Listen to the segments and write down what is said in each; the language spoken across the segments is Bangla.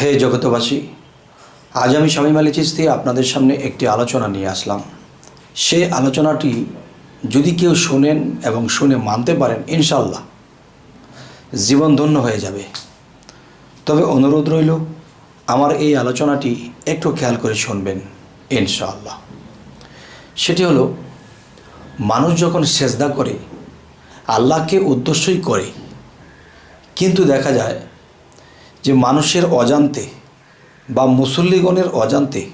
হে জগতবাসী আজ আমি শামীম আলী চিস্তি আপনাদের সামনে একটি আলোচনা নিয়ে আসলাম। সে আলোচনাটি যদি কেউ শোনেন এবং শুনে মানতে পারেন ইনশাল্লাহ জীবন ধন্য হয়ে যাবে। তবে অনুরোধ রইল, আমার এই আলোচনাটি একটু খেয়াল করে শুনবেন, ইনশাআল্লাহ। সেটি হলো, মানুষ যখন সেজদা করে, আল্লাহকে উদ্দেশ্যই করে, কিন্তু দেখা যায় যে মানুষের অজান্তে বা মুসল্লিগণের অজান্তে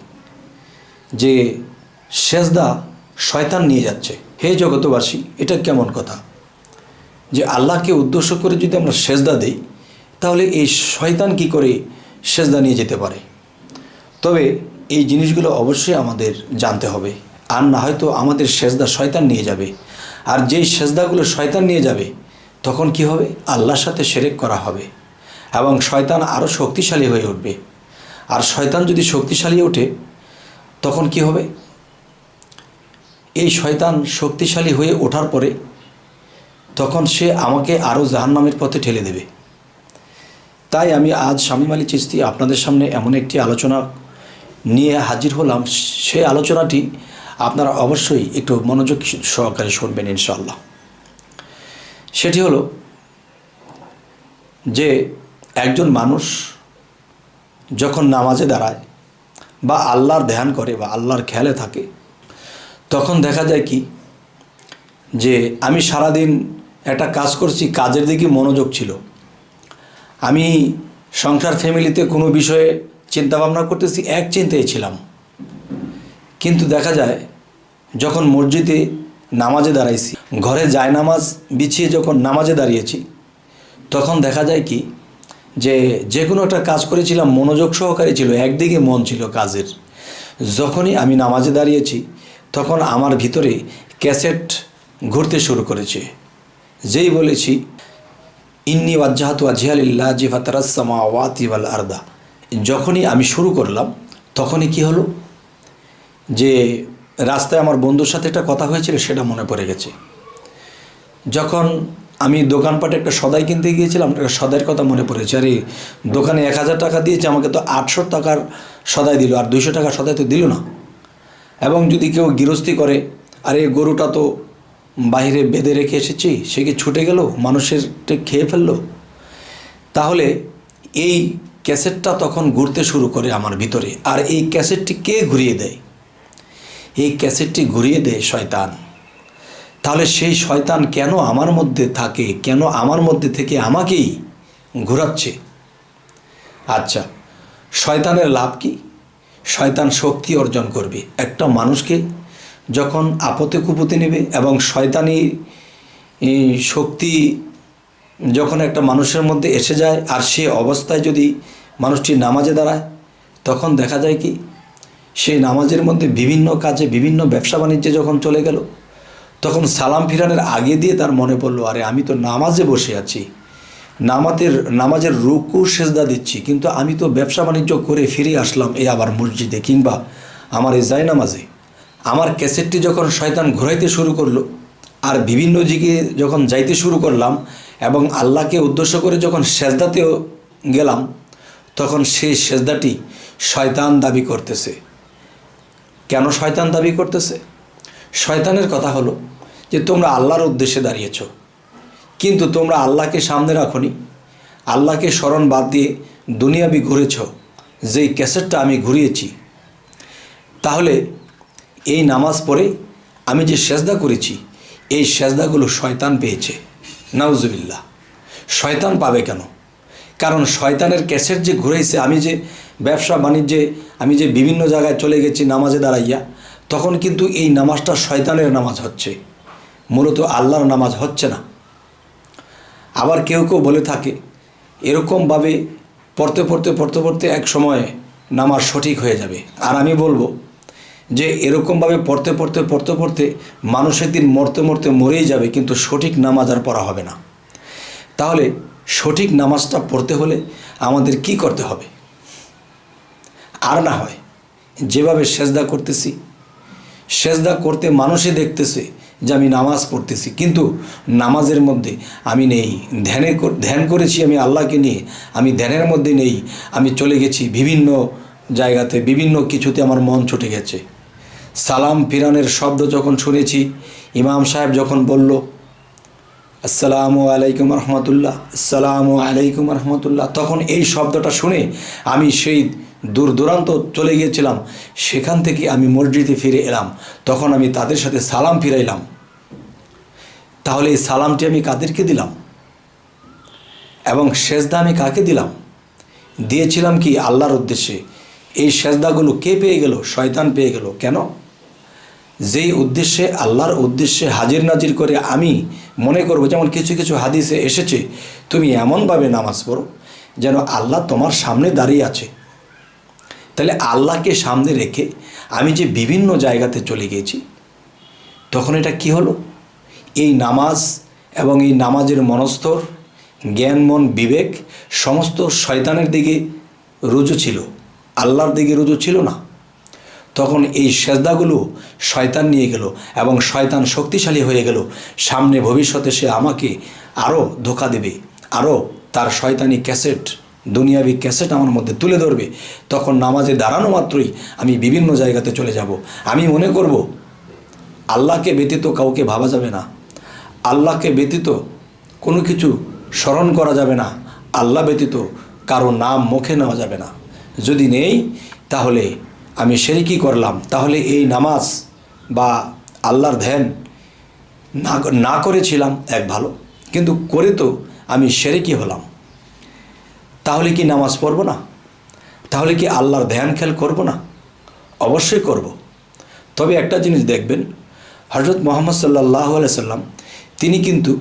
যে সেজদা শয়তান নিয়ে যাচ্ছে। হে জগতবাসী এটা কেমন কথা? যে আল্লাহকে উদ্দেশ্য করে যদি আমরা সেজদা দেই, তাহলে এই শয়তান কি করে সেজদা নিয়ে যেতে পারে? তবে এই জিনিসগুলো অবশ্যই আমাদের জানতে হবে। আর না হয়তো আমাদের সেজদা শয়তান নিয়ে যাবে। আর যেই সেজদাগুলো শয়তান নিয়ে যাবে, তখন কি হবে? আল্লাহর সাথে সেরেক করা হবে। এবং শয়তান আরও শক্তিশালী হয়ে উঠবে। আর শয়তান যদি শক্তিশালী ওঠে, তখন কি হবে? এই শয়তান শক্তিশালী হয়ে ওঠার পরে তখন সে আমাকে আরও জাহান্নামের পথে ঠেলে দেবে। তাই আমি আজ শামীম আলী চিস্তি আপনাদের সামনে এমন একটি আলোচনা নিয়ে হাজির হলাম। সেই আলোচনাটি আপনারা অবশ্যই একটু মনোযোগ সহকারে শুনবেন ইনশাল্লাহ সেটি হলো যে একজন মানুষ যখন নামাজে দাঁড়ায় বা আল্লাহর ধ্যান করে বা আল্লাহর খেয়ালে থাকে, তখন দেখা যায় কি যে আমি সারাদিন একটা কাজ করছি, কাজের দিকে মনোযোগ ছিল। আমি সংসার ফ্যামিলিতে কোনো বিষয়ে চিন্তাভাবনা করতেছি, এক চিন্তায় ছিলাম। কিন্তু দেখা যায় যখন মসজিদে নামাজে দাঁড়াইছি, ঘরে যায় নামাজ বিছিয়ে যখন নামাজে দাঁড়িয়েছি, তখন দেখা যায় কি যে যে কোনো একটা কাজ করেছিলাম, মনোযোগ সহকারে ছিল, একদিকে মন ছিল কাজের। যখনই আমি নামাজে দাঁড়িয়েছি, তখন আমার ভিতরে ক্যাসেট ঘুরতে শুরু করেছে। যেই বলেছি, ইন্নি ওয়াজ্জাহাতু আজহালিল্লাহ জিফাতারাসমা ওয়াতি ওয়াল আরদা। যখনই আমি শুরু করলাম, তখনই কি হলো? যে রাস্তায় আমার বন্ধুর সাথে একটা কথা হয়েছিল, সেটা মনে পড়ে গেছে। যখন আমি দোকানপাটে একটা সদাই কিনতে গিয়েছিলাম, একটা সদাইয়ের কথা মনে পড়েছে। আরে, দোকানে এক হাজার টাকা দিয়েছে, আমাকে তো আটশো টাকার সদাই দিল, আর দুইশো টাকা সদাই তো দিল না। এবং যদি কেউ গৃহস্থী করে, আরে, গরুটা তো বাইরে বেঁধে রেখে এসেছি, সে কি ছুটে গেল মানুষের খেয়ে ফেলল? তাহলে এই ক্যাসেটটা তখন ঘুরতে শুরু করে আমার ভিতরে। আর এই ক্যাসেটটি কে ঘুরিয়ে দেয়? এই ক্যাসেটটি ঘুরিয়ে দেয় শয়তান। তাহলে সেই শয়তান কেন আমার মধ্যে থাকে? কেন আমার মধ্যে থেকে আমাকেই ঘোরাচ্ছে? আচ্ছা শয়তানের লাভ কি? শয়তান শক্তি অর্জন করবে। একটা মানুষকে যখন আপতে কুপতে নেবে এবং শয়তানি শক্তি যখন একটা মানুষের মধ্যে এসে যায় আর সে অবস্থায় যদি মানুষটি নামাজে দাঁড়ায়, তখন দেখা যায় কি সেই নামাজের মধ্যে বিভিন্ন কাজে, বিভিন্ন ব্যবসা বাণিজ্যে যখন চলে গেল তখন সালাম ফিরানের আগে দিয়ে তার মনে পড়ল, আরে, আমি তো নামাজে বসে আছি। নামাজের নামাজের রুকু, সেজদা দিচ্ছি, কিন্তু আমি তো ব্যবসা বাণিজ্য করে ফিরে আসলাম এই আবার মসজিদে কিংবা আমার এই নামাজে আমার ক্যাসেটটি যখন শয়তান ঘোরাইতে শুরু করল, আর বিভিন্ন দিকে যখন যাইতে শুরু করলাম এবং আল্লাহকে উদ্দেশ্য করে যখন সেজদাতেও গেলাম, তখন সেই সেজদাটি শয়তান দাবি করতেছে। কেন শয়তান দাবি করতেছে? শয়তানের কথা হলো যে তোমরা আল্লাহর উদ্দেশ্যে দাঁড়িয়েছ। কিন্তু তোমরা আল্লাহকে সামনে রাখনি। আল্লাহকে স্মরণ বাদ দিয়ে দুনিয়াবি ঘুরেছ, যেই ক্যাসেটটা আমি ঘুরিয়েছি। তাহলে এই নামাজ পড়ে আমি যে সেজদা করেছি, এই সেজদাগুলো শয়তান পেয়েছে। নাউজুবিল্লাহ। শয়তান পাবে কেন? কারণ শয়তানের ক্যাসেট যে ঘুরেছে আমি যে ব্যবসা বাণিজ্যে, আমি যে বিভিন্ন জায়গায় চলে গেছি নামাজে দাঁড়াইয়া, তখন কিন্তু এই নামাজটা শয়তানের নামাজ হচ্ছে। মূলত আল্লাহর নামাজ হচ্ছে না। আবার কেউ কেউ বলে থাকে, এরকমভাবে পড়তে পড়তে পড়তে পড়তে এক সময়ে নামাজ সঠিক হয়ে যাবে। আর আমি বলব যে, এরকমভাবে পড়তে পড়তে পড়তে পড়তে মানুষের দিন মরতে মরতে মরেই যাবে, কিন্তু সঠিক নামাজ আর পড়া হবে না। তাহলে সঠিক নামাজটা পড়তে হলে আমাদের কি করতে হবে? আর না হয়, যেভাবে সেজদা করতেছি, সেজদা করতে মানুষে দেখতেছে যে আমি নামাজ পড়তেছি। কিন্তু নামাজের মধ্যে আমি নেই। ধ্যানে ধ্যান করেছি আমি আল্লাহকে নিয়ে। আমি ধ্যানের মধ্যে নেই। আমি চলে গেছি বিভিন্ন জায়গাতে, বিভিন্ন কিছুতে আমার মন ছুটে গেছে। সালাম ফিরানের শব্দ যখন শুনেছি, ইমাম সাহেব যখন বলল, আসসালামু আলাইকুম রহমতুল্লাহ, আসসালামু আলাইকুম রহমতুল্লাহ, তখন এই শব্দটা শুনে আমি সেই দূর দূরান্ত চলে গিয়েছিলাম। সেখান থেকে আমি মসজিদে ফিরে এলাম। তখন আমি তাদের সাথে সালাম ফিরাইলাম। তাহলে এই সালামটি আমি কাদেরকে দিলাম? এবং সেজদা আমি কাকে দিলাম? দিয়েছিলাম কি আল্লাহর উদ্দেশ্যে? এই সেজদাগুলো কে পেয়ে গেল? শয়তান পেয়ে গেল। কেন? যেই উদ্দেশ্যে, আল্লাহর উদ্দেশ্যে হাজির নাজির করে আমি মনে করব, যেমন কিছু কিছু হাদিসে এসেছে, তুমি এমনভাবে নামাজ পড়ো যেন আল্লাহ তোমার সামনে দাঁড়িয়ে আছে। তাহলে আল্লাহকে সামনে রেখে আমি যে বিভিন্ন জায়গাতে চলে গিয়েছি, তখন এটা কি হলো? এই নামাজ এবং এই নামাজের মনস্তর, জ্ঞান, মন, বিবেক সমস্ত শয়তানের দিকে রুজু ছিল। আল্লাহর দিকে রুজু ছিল না। তখন এই সেজদাগুলো শয়তান নিয়ে গেল এবং শয়তান শক্তিশালী হয়ে গেল। সামনে ভবিষ্যতে সে আমাকে আরও ধোকা দেবে আরও তার শয়তানি ক্যাসেট, দুনিয়াবি ক্যাসেট আমার মধ্যে তুলে ধরবে। তখন নামাজে দাঁড়ানো মাত্রই আমি বিভিন্ন জায়গাতে চলে যাব। আমি মনে করব, আল্লাহকে ব্যতীত কাউকে ভাবা যাবে না। আল্লাহকে ব্যতীত কোনো কিছু স্মরণ করা যাবে না, আল্লাহ ব্যতীত কারও নাম মুখে নেওয়া যাবে না। যদি নেই, তাহলে আমি সেরেকি করলাম। তাহলে এই নামাজ বা আল্লাহর ধ্যান না না করেছিলাম এক ভালো। কিন্তু করে তো আমি সেরে সেরেকি হলাম। তাহলে কি নামাজ পড়ব না? তাহলে কি আল্লাহর ধ্যান খেয়াল করব না? অবশ্যই করব। তবে একটা জিনিস দেখবেন হজরত মোহাম্মদ সাল্লাহ সাল্লাম তিনি কিন্তু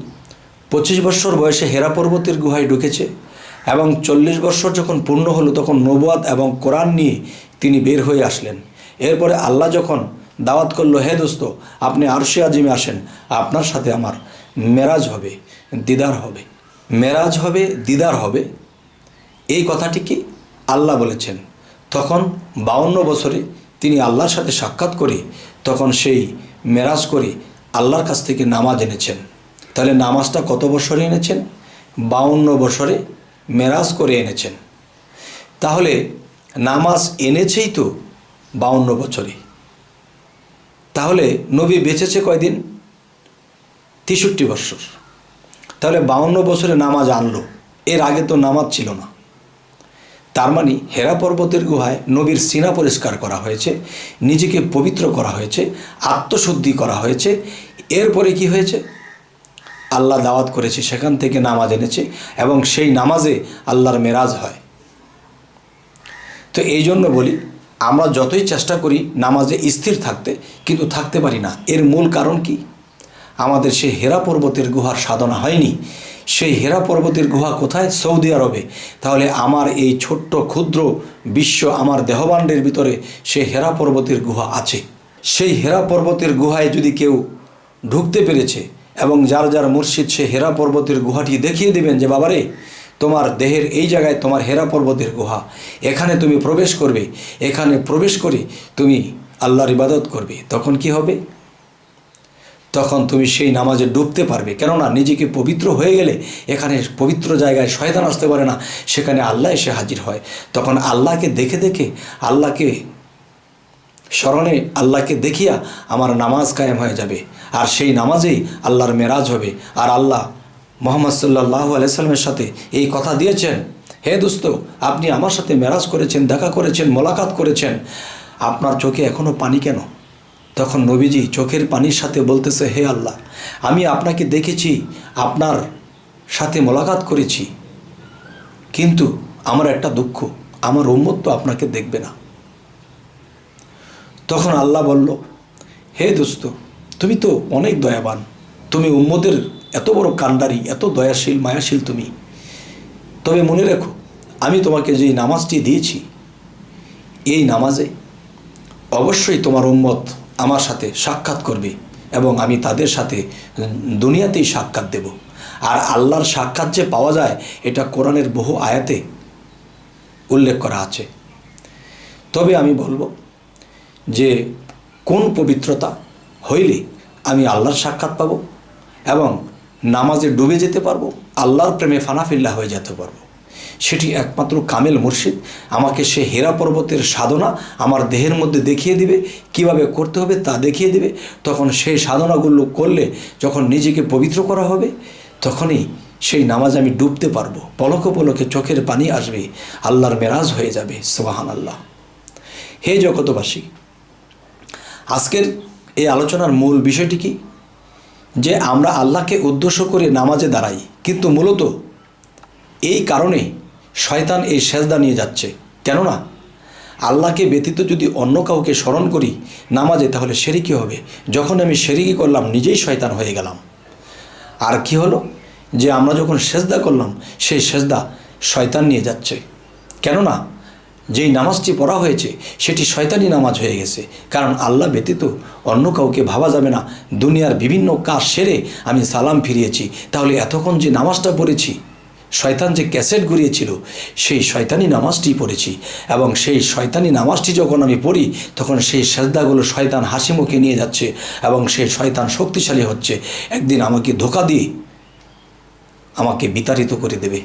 পঁচিশ বছর বয়সে হেরা পর্বতের গুহায় ঢুকেছে এবং চল্লিশ বছর যখন পূর্ণ হলো তখন নবাদ এবং কোরআন নিয়ে তিনি বের হয়ে আসলেন। এরপরে আল্লাহ যখন দাওয়াত করল, হে দোস্ত, আপনি আরশে আজিমে আসেন, আপনার সাথে আমার মেরাজ হবে, দিদার হবে। মেরাজ হবে, দিদার হবে, এই কথাটি কি আল্লাহ বলেছেন? তখন বাউন্ন বছরে তিনি আল্লাহর সাথে সাক্ষাৎ করে তখন সেই মেরাজ করে আল্লাহর কাছ থেকে নামাজ এনেছেন। তাহলে নামাজটা কত বছরে এনেছেন? বাউন্ন বছরে মেরাজ করে এনেছেন। তাহলে নামাজ এনেছেই তো বাউন্ন বছরে। তাহলে নবী বেঁচেছে কয়দিন? তেষট্টি বছর। তাহলে বাউন্ন বছরে নামাজ আনলো। এর আগে তো নামাজ ছিল না। তার মানে হেরা পর্বতের গুহায় নবীর সিনা পরিষ্কার করা হয়েছে, নিজেকে পবিত্র করা হয়েছে, আত্মশুদ্ধি করা হয়েছে। এরপরে কি হয়েছে? আল্লাহ দাওয়াত করেছে, সেখান থেকে নামাজ এনেছে এবং সেই নামাজে আল্লাহর মেরাজ হয়। তো এই জন্য বলি, আমরা যতই চেষ্টা করি নামাজে স্থির থাকতে, কিন্তু থাকতে পারি না। এর মূল কারণ কি? আমাদের সেই হেরা পর্বতের গুহার সাধনা হয়নি। সেই হেরা পর্বতের গুহা কোথায়? সৌদি আরবে। তাহলে আমার এই ছোট্ট, ক্ষুদ্র বিশ্ব, আমার দেহবাণ্ডের ভিতরে সেই হেরা পর্বতের গুহা আছে। সেই হেরা পর্বতের গুহায় যদি কেউ ঢুকতে পেরেছে এবং যার যার মুর্শিদ সে হেরা পর্বতের গুহাটি দেখিয়ে দেবেন যে, বাবারে, তোমার দেহের এই জায়গায় তোমার হেরা পর্বতের গুহা। এখানে তুমি প্রবেশ করবে, এখানে প্রবেশ করে তুমি আল্লাহর ইবাদত করবে। তখন কি হবে? তখন তুমি সেই নামাজে ডুবতে পারবে। কেননা নিজেকে পবিত্র হয়ে গেলে এখানে পবিত্র জায়গায় শয়তান আসতে পারে না, সেখানে আল্লাহ এসে হাজির হয়। তখন আল্লাহকে দেখে দেখে আল্লাহকে স্মরণে আল্লাহকে দেখিয়া আমার নামাজ কায়েম হয়ে যাবে। আর সেই নামাজেই আল্লাহর মেরাজ হবে। আর আল্লাহ মোহাম্মদ সাল্লাহ আলাইসাল্লামের সাথে এই কথা দিয়েছেন, হে দোস্ত, আপনি আমার সাথে মেরাজ করেছেন, দেখা করেছেন, মোলাকাত করেছেন। আপনার চোখে এখনও পানি কেন? তখন নবীজি চোখের পানির সাথে বলতেছে, হে আল্লাহ, আমি আপনাকে দেখেছি, আপনার সাথে মোলাকাত করেছি। কিন্তু আমার একটা দুঃখ, আমার উম্মত তো আপনাকে দেখবে না। তখন আল্লাহ বলল, হে দোস্ত তুমি তো অনেক দয়াবান। তুমি উম্মদের এত বড় কান্ডারি এত দয়াশীল, মায়াশীল তুমি। তবে মনে রেখো, আমি তোমাকে যেই নামাজটি দিয়েছি, এই নামাজে অবশ্যই তোমার উম্মত আমার সাথে সাক্ষাৎ করবে এবং আমি তাদের সাথে দুনিয়াতেই সাক্ষাৎ দেব। আর আল্লাহর সাক্ষাৎ যে পাওয়া যায়, এটা কোরআনের বহু আয়াতে উল্লেখ করা আছে। তবে আমি বলব যে কোন পবিত্রতা হইলে আমি আল্লাহর সাক্ষাৎ পাব এবং নামাজে ডুবে যেতে পারব, আল্লাহর প্রেমে ফানাফিল্লা হয়ে যেতে পারব। সেটি একমাত্র কামেল মুর্শিদ। আমাকে সে হেরা পর্বতের সাধনা আমার দেহের মধ্যে দেখিয়ে দিবে, কীভাবে করতে হবে তা দেখিয়ে দিবে। তখন সেই সাধনাগুলো করলে যখন নিজেকে পবিত্র করা হবে, তখনই সেই নামাজ আমি ডুবতে পারব। পলক পলকে চোখের পানি আসবে, আল্লাহর মেরাজ হয়ে যাবে সোহান আল্লাহ হে জগতবাসী আজকের এই আলোচনার মূল বিষয়টি কি? যে আমরা আল্লাহকে উদ্দেশ্য করে নামাজে দাঁড়াই, কিন্তু মূলত এই কারণে শয়তান এই সেজদা নিয়ে যাচ্ছে। কেননা আল্লাহকে ব্যতীত যদি অন্য কাউকে স্মরণ করি নামাজে, তাহলে সেরিকি হবে। যখন আমি সেরিকি করলাম, নিজেই শয়তান হয়ে গেলাম। আর কি হলো? যে আমরা যখন সেজদা করলাম, সেই সেজদা শয়তান নিয়ে যাচ্ছে। কেননা যেই নামাজটি পড়া হয়েছে, সেটি শয়তানি নামাজ হয়ে গেছে। কারণ আল্লাহ ব্যতীত অন্য কাউকে ভাবা যাবে না। দুনিয়ার বিভিন্ন কাজ সেরে আমি সালাম ফিরিয়েছি। তাহলে এতক্ষণ যে নামাজটা পড়েছি, শয়তান যে ক্যাসেট ঘুরিয়েছিল, সেই শয়তানি নামাজটি পড়েছি। এবং সেই শয়তানি নামাজটি যখন আমি পড়ি, তখন সেই সেজদাগুলো শয়তান হাসি মুখে নিয়ে যাচ্ছে এবং সেই শয়তান শক্তিশালী হচ্ছে। একদিন আমাকে ধোকা দিয়ে আমাকে বিতাড়িত করে দেবে।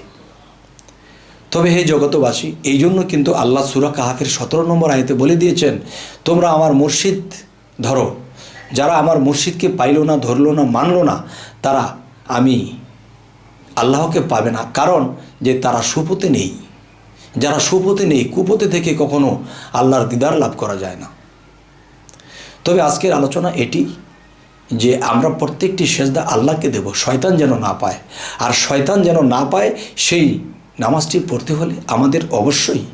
তবে হে জগতবাসী এই জন্য কিন্তু আল্লাহ সুরা কাহাফের সতেরো নম্বর আয়তে বলে দিয়েছেন, তোমরা আমার মুর্শিদ ধরো। যারা আমার মুর্শিদকে পাইল না, ধরলো না, মানলো না, তারা আমি আল্লাহকে পাবে না। কারণ যে তারা সুপথে নেই। যারা সুপথে নেই, কুপথে থেকে কখনো আল্লাহর দিদার লাভ করা যায় না। তবে আজকের আলোচনা এটি যে আমরা প্রত্যেকটি সেজদা আল্লাহকে দেব, শয়তান যেন না পায়। আর শয়তান যেন না পায়, সেই নামাজটি পড়তে হলে আমাদের অবশ্যই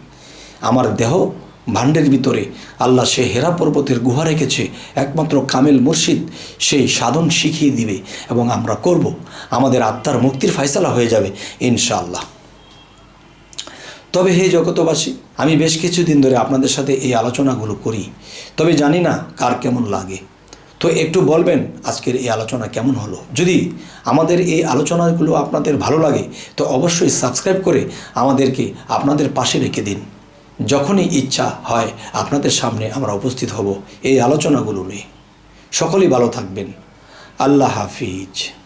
আমার দেহ ভাণ্ডের ভিতরে আল্লাহ সে হেরা পর্বতের গুহা রেখেছে, একমাত্র কামেল মুর্শিদ সেই সাধন শিখিয়ে দিবে এবং আমরা করব। আমাদের আত্মার মুক্তির ফয়সালা হয়ে যাবে, ইনশাআল্লাহ। তবে হে জগতবাসী আমি বেশ কিছুদিন ধরে আপনাদের সাথে এই আলোচনাগুলো করি, তবে জানি না কার কেমন লাগে। তো একটু বলবেন আজকের এই আলোচনা কেমন হলো? যদি আমাদের এই আলোচনাগুলো আপনাদের ভালো লাগে, তো অবশ্যই সাবস্ক্রাইব করে আমাদেরকে আপনাদের পাশে রেখে দিন। যখনই ইচ্ছা হয় আপনাদের সামনে আমরা উপস্থিত হব এই আলোচনাগুলো নিয়ে। সকলেই ভালো থাকবেন। আল্লাহ হাফিজ।